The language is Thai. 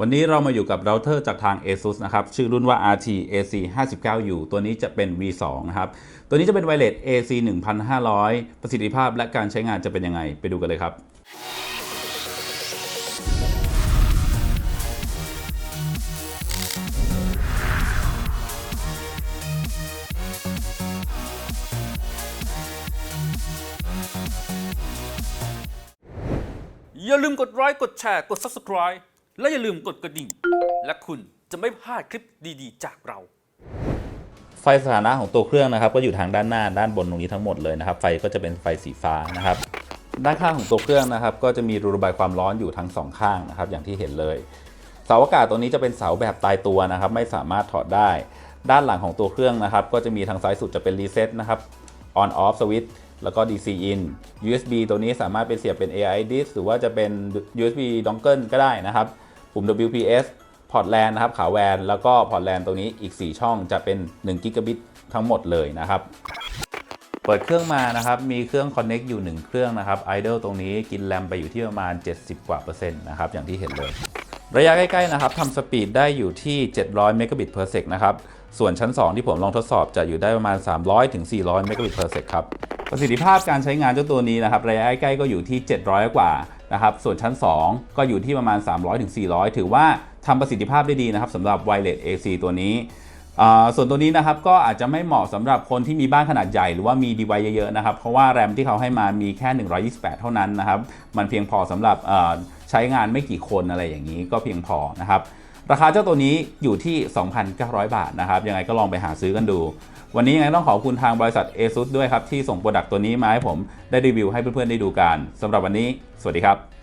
วันนี้เรามาอยู่กับเราเตอร์จากทาง ASUS นะครับ ชื่อรุ่นว่า RT AC 59U ตัวนี้จะเป็น V2 นะครับ ตัวนี้จะเป็นไวเลส AC 1500 ประสิทธิภาพและการใช้งานจะเป็นยังไง ไปดูกันเลยครับอย่าลืมกดไลค์กดแชร์ กด Subscribe และอย่าลืมกดกระดิ่ง และคุณจะไม่พลาดคลิปดีๆ จากเรา ไฟสถานะของตัวเครื่องนะครับ ก็อยู่ทางด้านหน้าด้านบนตรงนี้ทั้งหมดเลยนะครับ ไฟก็จะเป็นไฟสีฟ้านะครับ ด้านข้างของตัวเครื่องนะครับ ก็จะมีรูระบายความร้อนอยู่ทั้งสองข้างนะครับ อย่างที่เห็นเลยเสาอากาศตัวนี้จะเป็นเสาแบบตายตัวนะครับ ไม่สามารถถอดได้ ด้านหลังของตัวเครื่องนะครับ ก็จะมีทางซ้ายสุดจะเป็นรีเซ็ตนะครับ on off switch แล้วก็ DC in USB ตัวนี้สามารถเป็นเสียบเป็น AI disk หรือว่าจะเป็น USB dongle ก็ได้นะครับ ปุ่ม WPS พอร์ตแลนนะครับ ขาแวนแล้วก็พอร์ตแลนตรงนี้อีก 4 ช่องจะเป็น1 g b ทั้งหมดเลยนะครับ เปิดเครื่องมานะครับ มีเครื่อง Connect อยู่ 1 เครื่องนะครับ Idle ตรงนี้กินแรมไปอยู่ที่ประมาณ 70 กว่าเปอร์เซ็นต์นะครับ อย่างที่เห็นเลย ระยะใกล้ๆนะครับทำสปีดได้อยู่ที่ 700 Mbit per sec นะครับ ส่วนชั้น 2 ที่ผมลองทดสอบจะอยู่ได้ประมาณ 300ถึง400 Mbit per sec ครับ ประสิทธิภาพการใช้งานเจ้าตัวนี้นะครับระยะใกล้ก็อยู่ที่ 700 กว่านะครับส่วนชั้น 2 ก็อยู่ที่ประมาณ 300ถึง400 ถือว่าทำประสิทธิภาพได้ดีนะครับสำหรับ Wireless AC ตัวนี้ส่วนตัวนี้นะครับก็อาจจะไม่เหมาะสำหรับคนที่มีบ้านขนาดใหญ่หรือว่ามีดีไวเยอะๆนะครับเพราะว่าแรมที่เขาให้มามีแค่ 128 เท่านั้นนะครับมันเพียงพอสำหรับใช้งานไม่กี่คนอะไรอย่างนี้ก็เพียงพอนะครับ ราคาเจ้าตัวนี้อยู่ที่ 2,900 บาทนะครับ ยังไงก็ลองไปหาซื้อกันดู วันนี้ยังไงต้องขอบคุณทางบริษัท ASUS ด้วยครับ ที่ส่งโปรดักต์ตัวนี้มาให้ผมได้รีวิวให้เพื่อนๆได้ดูกันสำหรับวันนี้ สวัสดีครับ